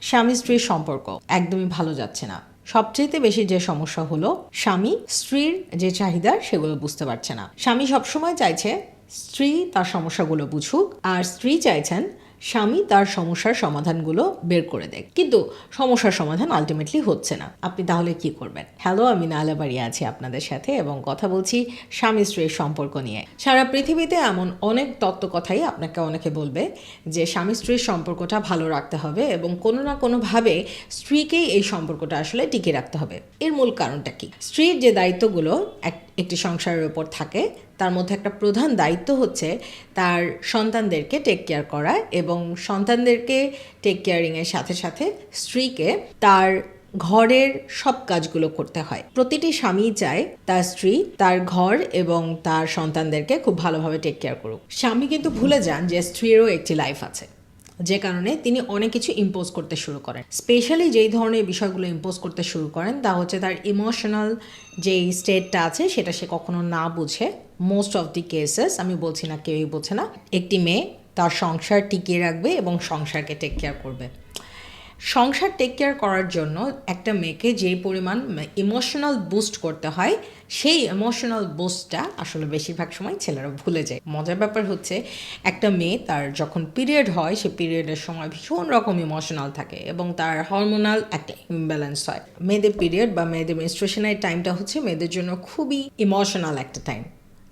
স্বামী স্ত্রীর সম্পর্ক একদমই ভালো যাচ্ছে না। সবচেয়ে বেশি যে সমস্যা হলো স্বামী স্ত্রীর যে চাহিদা সেগুলো বুঝতে পারছে না। স্বামী সবসময় চাইছে স্ত্রী তার সমস্যাগুলো বুঝুক, আর স্ত্রী চাইছেন স্বামী তার সমস্যার সমাধানগুলো বের করে দেয়। কিন্তু সমস্যার সমাধান আলটিমেটলি হচ্ছে না। আপনি তাহলে কি করবেন? হ্যালো আমি নালা বাড়ি আছি আপনাদের সাথে এবং কথা বলছি স্বামী স্ত্রীর সম্পর্ক নিয়ে। সারা পৃথিবীতে এমন অনেক তত্ত্ব কথাই আপনাকে অনেকে বলবে যে স্বামী স্ত্রীর সম্পর্কটা ভালো রাখতে হবে এবং কোনো না কোনোভাবে স্ত্রীকেই এই সম্পর্কটা আসলে টিকিয়ে রাখতে হবে। এর মূল কারণটা কি? স্ত্রীর যে দায়িত্বগুলো এক- একটি সংসারের ওপর থাকে। তার মধ্যে একটা প্রধান দায়িত্ব হচ্ছে তার সন্তানদেরকে টেক কেয়ার করা এবং সন্তানদেরকে টেক কেয়ারিংয়ের সাথে সাথে স্ত্রীকে তার ঘরের সব কাজগুলো করতে হয়। প্রতিটি স্বামী চায় তার স্ত্রী তার ঘর এবং তার সন্তানদেরকে খুব ভালোভাবে টেক কেয়ার করুক। স্বামী কিন্তু ভুলে যান যে স্ত্রীরও একটি লাইফ আছে। যে কারণে তিনি অনেক কিছু ইম্পোজ করতে শুরু করেন। স্পেশালি যেই ধরনের বিষয়গুলো ইম্পোজ করতে শুরু করেন, তা হচ্ছে তার ইমোশনাল যেই স্টেটটা আছে, সেটা সে কখনো না বুঝে। মোস্ট অফ দি কেসেস আমি বলছি না কেউই বোঝে না, একটি মেয়ে তার সংসার টিকিয়ে রাখবে এবং সংসারকে টেক কেয়ার করবে। সংসার টেক কেয়ার করার জন্য একটা মেয়েকে যে পরিমাণ ইমোশনাল বুস্ট করতে হয়, সেই ইমোশনাল বুস্টটা আসলে বেশিরভাগ সময় ছেলেরা ভুলে যায়। মজার ব্যাপার হচ্ছে, একটা মেয়ে তার যখন পিরিয়ড হয়, সে পিরিয়ডের সময় ভীষণ রকম ইমোশনাল থাকে এবং তার হরমোনাল একটা ইমব্যালেন্স হয়। মেয়েদের পিরিয়ড বা মেয়েদের মেনস্ট্রেশনের টাইমটা হচ্ছে মেয়েদের জন্য খুবই ইমোশনাল একটা টাইম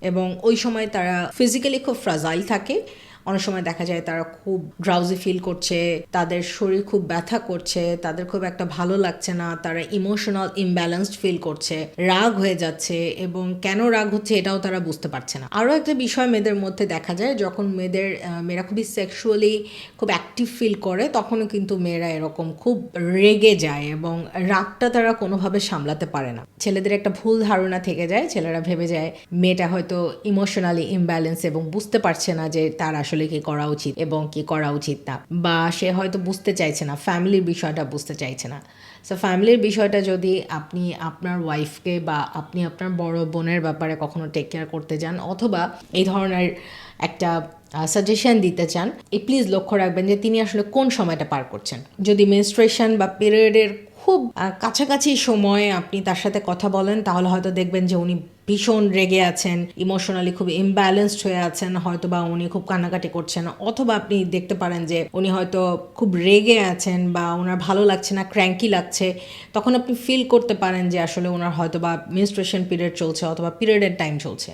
এবং ওই সময় তারা ফিজিক্যালি খুব ফ্রাজাইল থাকে অনেক সময় দেখা যায় তারা খুব ড্রাউজি ফিল করছে, তাদের শরীর খুব ব্যথা করছে, তাদের খুব একটা ভালো লাগছে না, তারা ইমোশনাল ইমব্যালেন্সড ফিল করছে, রাগ হয়ে যাচ্ছে এবং কেন রাগ হচ্ছে এটাও তারা বুঝতে পারছে না। আরও একটা বিষয় মেয়েদের মধ্যে দেখা যায়, যখন মেয়েদের মেয়েরা খুবই সেক্সুয়ালি খুব অ্যাক্টিভ ফিল করে, তখনও কিন্তু মেয়েরা এরকম খুব রেগে যায় এবং রাগটা তারা কোনোভাবে সামলাতে পারে না। ছেলেদের একটা ভুল ধারণা থেকে যায়, ছেলেরা ভেবে যায় মেয়েটা হয়তো ইমোশনালি ইমব্যালেন্স এবং বুঝতে পারছে না যে তার আসলে কি করা উচিত এবং কি করা উচিত না। বা সে হয়তো বুঝতে চাইছে না ফ্যামিলির বিষয়টা বুঝতে চাইছে না। সো ফ্যামিলির বিষয়টা যদি আপনি আপনার ওয়াইফকে বা আপনি আপনার বড় বোনের ব্যাপারে কখনো টেক কেয়ার করতে যান অথবা এই ধরনের একটা সাজেশন দিতে চান এই প্লিজ লক্ষ্য রাখবেন যে তিনি আসলে কোন সময়টা পার করছেন। যদি মেনস্ট্রেশন বা পিরিয়ডের খুব কাছাকাছি সময়ে আপনি তার সাথে কথা বলেন, তাহলে হয়তো দেখবেন যে উনি ভীষণ রেগে আছেন ইমোশনালি খুব ইমব্যালেন্সড হয়ে আছেন হয়তো বা উনি খুব কান্নাকাটি করছেন, অথবা আপনি দেখতে পারেন যে উনি হয়তো খুব রেগে আছেন বা ওনার ভালো লাগছে না ক্র্যাঙ্কি লাগছে, তখন আপনি ফিল করতে পারেন যে আসলে ওনার হয়তো বা মেনস্ট্রেশন পিরিয়ড চলছে অথবা পিরিয়ডের টাইম চলছে।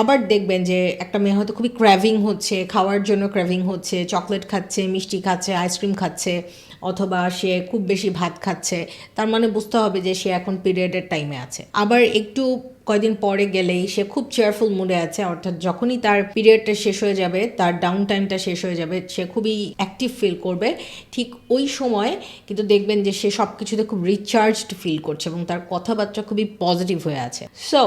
আবার দেখবেন যে একটা মেয়ে হয়তো খুবই ক্র্যাভিং হচ্ছে, খাওয়ার জন্য ক্র্যাভিং হচ্ছে চকলেট খাচ্ছে, মিষ্টি খাচ্ছে আইসক্রিম খাচ্ছে অথবা সে খুব বেশি ভাত খাচ্ছে, তার মানে বুঝতে হবে যে সে এখন পিরিয়ডের টাইমে আছে। আবার একটু কয়দিন পরে গেলেই সে খুব চেয়ারফুল মুডে আছে, অর্থাৎ যখনই তার পিরিয়ডটা শেষ হয়ে যাবে, তার ডাউন টাইমটা শেষ হয়ে যাবে, সে খুবই অ্যাক্টিভ ফিল করবে। ঠিক ওই সময় কিন্তু দেখবেন যে সে সব কিছুতে খুব রিচার্জড ফিল করছে এবং তার কথাবার্তা খুবই পজিটিভ হয়ে আছে। সো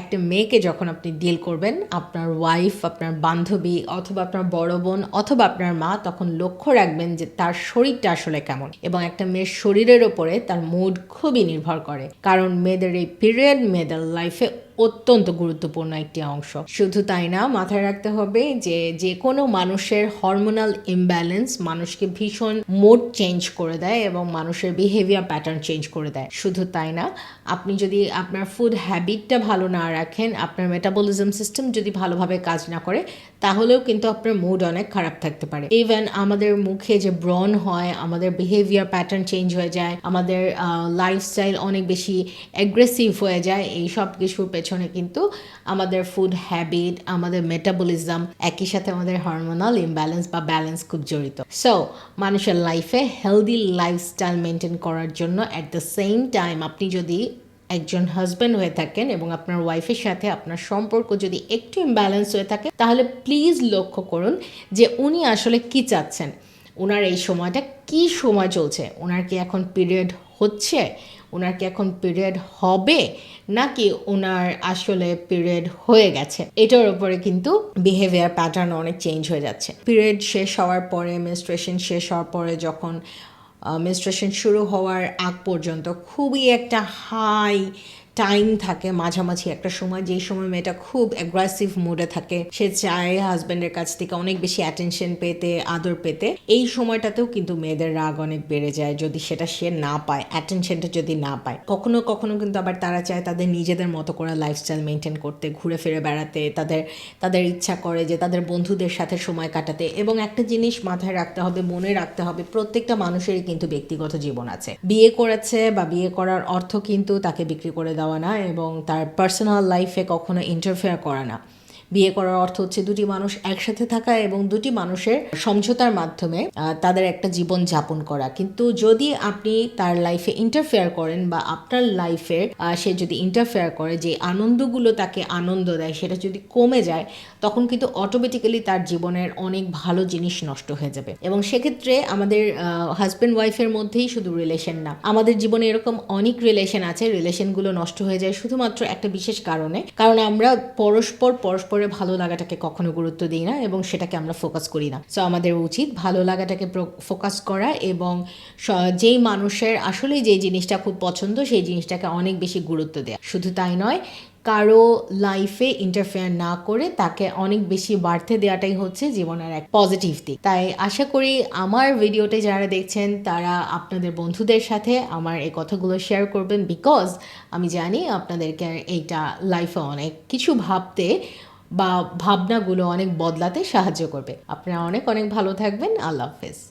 একটা মেয়েকে যখন আপনি ডিল করবেন, আপনার ওয়াইফ আপনার বান্ধবী অথবা আপনার বড় বোন অথবা আপনার মা, তখন লক্ষ্য রাখবেন যে তার শরীরটা আসলে কেমন এবং একটা মেয়ের শরীরের ওপরে তার মুড খুবই নির্ভর করে। কারণ মেয়েদের এই পিরিয়ড মেয়েদের লাইফে অত্যন্ত গুরুত্বপূর্ণ একটি অংশ। শুধু তাই না, মাথায় রাখতে হবে যে যে কোনো মানুষের হরমোনাল ইমব্যালেন্স মানুষকে ভীষণ মোড চেঞ্জ করে দেয় এবং মানুষের বিহেভিয়ার প্যাটার্ন চেঞ্জ করে দেয়। শুধু তাই না, আপনি যদি আপনার ফুড হ্যাবিটটা ভালো না রাখেন, আপনার মেটাবলিজম সিস্টেম যদি ভালোভাবে কাজ না করে, তাহলেও কিন্তু আপনার মুড অনেক খারাপ থাকতে পারে। ইভেন আমাদের মুখে যে ব্রন হয়, আমাদের বিহেভিয়ার প্যাটার্ন চেঞ্জ হয়ে যায়, আমাদের লাইফস্টাইল অনেক বেশি অ্যাগ্রেসিভ হয়ে যায়, এই সব কিছুর পেছনে কিন্তু আমাদের ফুড হ্যাবিট আমাদের মেটাবলিজম একই সাথে আমাদের হরমোনাল ইমব্যালেন্স বা ব্যালেন্স খুব জড়িত। সো মানুষের লাইফে হেলদি লাইফস্টাইল মেনটেন করার জন্য অ্যাট দ্য সেম টাইম আপনি যদি একজন হাজব্যান্ড হয়ে থাকেন এবং আপনার ওয়াইফের সাথে আপনার সম্পর্ক যদি একটু ইমব্যালেন্স হয়ে থাকে, তাহলে প্লিজ লক্ষ্য করুন যে উনি আসলে কি চাচ্ছেন। ওনার এই সময়টা কি সময় চলছে? ওনার কি এখন পিরিয়ড হচ্ছে? ওনার কি এখন পিরিয়ড হবে নাকি ওনার আসলে পিরিয়ড হয়ে গেছে? এটার উপরে কিন্তু বিহেভিয়ার প্যাটার্ন অনেক চেঞ্জ হয়ে যাচ্ছে। পিরিয়ড শেষ হওয়ার পরে মেনস্ট্রেশন শেষ হওয়ার পরে যখন মেনস্ট্রেশন শুরু হওয়ার আগ পর্যন্ত খুবই একটা হাই টাইম থাকে মাঝামাঝি একটা সময়, যেই সময় মেয়েটা খুব অ্যাগ্রেসিভ মুডে থাকে, সে চায় হাজব্যান্ডের কাছ থেকে অনেক বেশি অ্যাটেনশন পেতে, আদর পেতে। এই সময়টাতেও কিন্তু মেয়েদের রাগ অনেক বেড়ে যায় যদি সেটা সে না পায় অ্যাটেনশনটা যদি না পায়। কখনো কখনো কিন্তু আবার তারা চায় তাদের নিজেদের মতো করে লাইফস্টাইল মেনটেন করতে, ঘুরে ফিরে বেড়াতে, তাদের তাদের ইচ্ছা করে যে তাদের বন্ধুদের সাথে সময় কাটাতে। এবং একটা জিনিস মাথায় রাখতে হবে, মনে রাখতে হবে, প্রত্যেকটা মানুষেরই কিন্তু ব্যক্তিগত জীবন আছে। বিয়ে করেছে বা বিয়ে করার অর্থ কিন্তু তাকে বিক্রি করে দেওয়া না এবং তার পার্সোনাল লাইফে কখনো ইন্টারফেয়ার করা না। বিয়ে করার অর্থ হচ্ছে দুটি মানুষ একসাথে থাকা এবং দুটি মানুষের সমঝোতার মাধ্যমে তাদের একটা জীবন যাপন করা। কিন্তু যদি আপনি তার লাইফে ইন্টারফেয়ার করেন বা আপনার লাইফে সে যদি ইন্টারফেয়ার করে যে আনন্দগুলো তাকে আনন্দ দেয়, সেটা যদি কমে যায়, তখন কিন্তু অটোমেটিক্যালি তার জীবনের অনেক ভালো জিনিস নষ্ট হয়ে যাবে। এবং সেক্ষেত্রে আমাদের হাজব্যান্ড ওয়াইফের মধ্যেই শুধু রিলেশন না, আমাদের জীবনে এরকম অনেক রিলেশন আছে রিলেশনগুলো নষ্ট হয়ে যায় শুধুমাত্র একটা বিশেষ কারণে। কারণ আমরা পরস্পর পরস্পর পরস্পরের ভালো লাগাটাকে কখনো গুরুত্ব দিই না এবং সেটাকে আমরা ফোকাস করি না। সো আমাদের উচিত ভালো লাগাটাকে ফোকাস করা এবং যেই মানুষের আসলেই যে জিনিসটা খুব পছন্দ, সেই জিনিসটাকে অনেক বেশি গুরুত্ব দেওয়া শুধু তাই নয়, কারও লাইফে ইন্টারফেয়ার না করে তাকে অনেক বেশি বাড়তে দেওয়াটাই হচ্ছে জীবনের এক পজিটিভ দিক। তাই আশা করি আমার ভিডিওতে যারা দেখছেন, তারা আপনাদের বন্ধুদের সাথে আমার এই কথাগুলো শেয়ার করবেন বিকজ আমি জানি আপনাদেরকে এইটা লাইফে অনেক কিছু ভাবতে বা ভাবনাগুলো অনেক বদলাতে সাহায্য করবে। আপনারা অনেক অনেক ভালো থাকবেন। আল্লাহ হাফেজ।